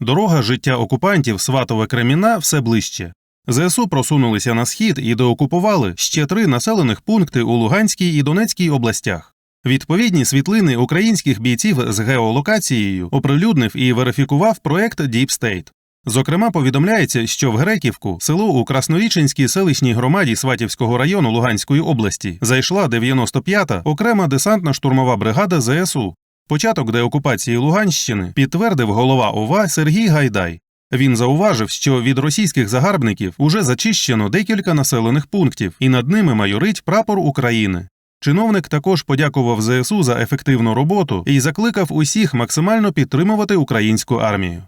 Дорога життя окупантів Сватове Креміна все ближче. ЗСУ просунулися на схід і деокупували ще три населених пункти у Луганській і Донецькій областях. Відповідні світлини українських бійців з геолокацією оприлюднив і верифікував проект Deep State. Зокрема, повідомляється, що в Греківку, село у Красноріченській селищній громаді Сватівського району Луганської області, зайшла 95-та окрема десантно-штурмова бригада ЗСУ. Початок деокупації Луганщини підтвердив голова ОВА Сергій Гайдай. Він зауважив, що від російських загарбників уже зачищено декілька населених пунктів, і над ними майорить прапор України. Чиновник також подякував ЗСУ за ефективну роботу і закликав усіх максимально підтримувати українську армію.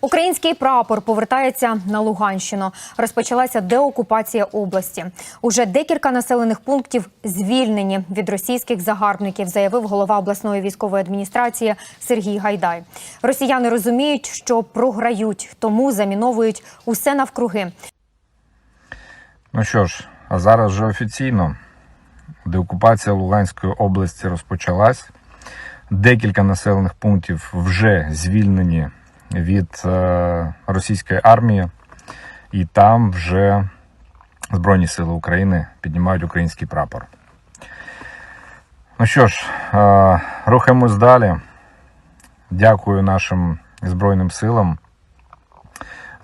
Український прапор повертається на Луганщину. Розпочалася деокупація області. Уже декілька населених пунктів звільнені від російських загарбників, заявив голова обласної військової адміністрації Сергій Гайдай. Росіяни розуміють, що програють, тому заміновують усе навкруги. Ну що ж, а зараз вже офіційно деокупація Луганської області розпочалась. Декілька населених пунктів вже звільнені від е, російської армії, і там вже Збройні Сили України піднімають український прапор. Ну що ж, е, рухаємось далі. Дякую нашим Збройним силам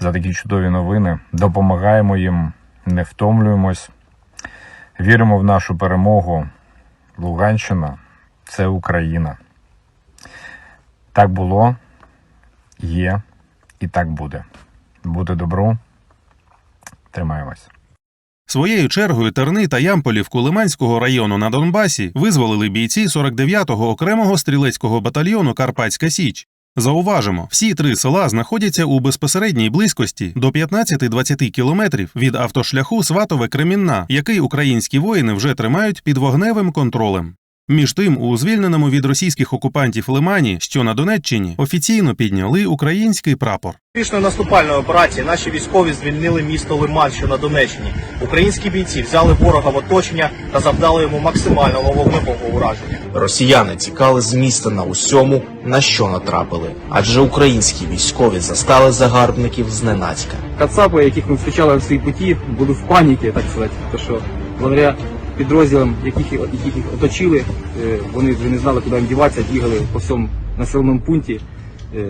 за такі чудові новини. Допомагаємо їм, не втомлюємось. Віримо в нашу перемогу. Луганщина це Україна. Так було, є і так буде. Буде добру. Тримаємось. Своєю чергою Терни та Ямполівку Лиманського району на Донбасі визволили бійці 49-го окремого стрілецького батальйону Карпатська Січ. Зауважимо, всі три села знаходяться у безпосередній близькості до 15-20 кілометрів від автошляху Сватове Кремінна, який українські воїни вже тримають під вогневим контролем. Між тим, у звільненому від російських окупантів Лимані, що на Донеччині, офіційно підняли український прапор. Успішної наступальної операції наші військові звільнили місто Лиман, що на Донеччині. Українські бійці взяли ворога в оточення та завдали йому максимального вогневого ураження. Росіяни тікали з міста на усьому, на що натрапили, адже українські військові застали загарбників зненацька. Кацапи, яких ми зустрічали в путі, були в паніці, так сказати. То що благодаря підрозділам, яких, яких їх оточили, е, вони вже не знали, куди їм діватися, бігали по всьому населеному пункті, е,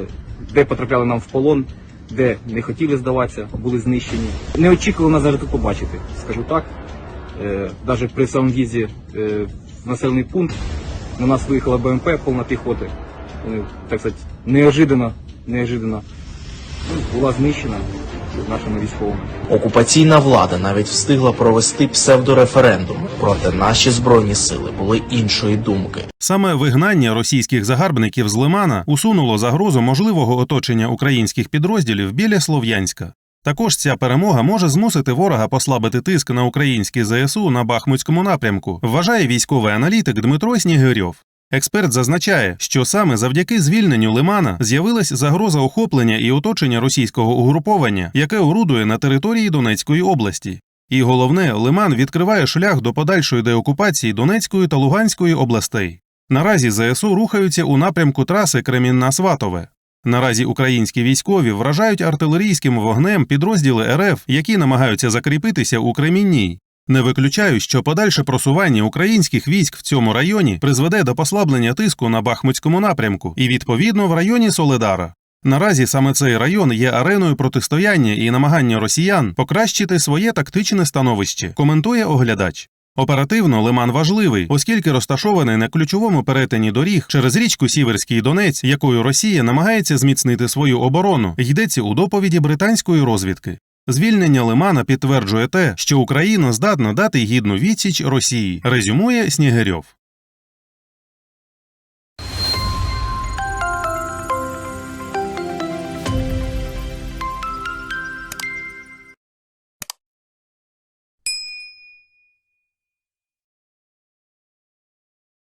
де потрапляли нам в полон, де не хотіли здаватися, були знищені. Не очікували нас тут побачити, скажу так. Навіть при самому в'їзді е, в населений пункт на нас виїхала БМП повна піхоти. Так сказати, неожиданно, неожиданно ну, була знищена нашими військовими. Окупаційна влада навіть встигла провести псевдореферендум, проте наші збройні сили були іншої думки. Саме вигнання російських загарбників з Лимана усунуло загрозу можливого оточення українських підрозділів біля Слов'янська. Також ця перемога може змусити ворога послабити тиск на українські ЗСУ на Бахмутському напрямку, вважає військовий аналітик Дмитро Снігирьов. Експерт зазначає, що саме завдяки звільненню Лимана з'явилась загроза охоплення і оточення російського угруповання, яке орудує на території Донецької області. І головне, Лиман відкриває шлях до подальшої деокупації Донецької та Луганської областей. Наразі ЗСУ рухаються у напрямку траси Кремінна-Сватове. Наразі українські військові вражають артилерійським вогнем підрозділи РФ, які намагаються закріпитися у Кремінній. Не виключаю, що подальше просування українських військ в цьому районі призведе до послаблення тиску на Бахмутському напрямку і відповідно в районі Соледара. Наразі саме цей район є ареною протистояння і намагання росіян покращити своє тактичне становище, коментує оглядач. Оперативно Лиман важливий, оскільки розташований на ключовому перетині доріг через річку Сіверський Донець, якою Росія намагається зміцнити свою оборону, йдеться у доповіді британської розвідки. Звільнення Лимана підтверджує те, що Україна здатна дати гідну відсіч Росії, резюмує Снігирьов.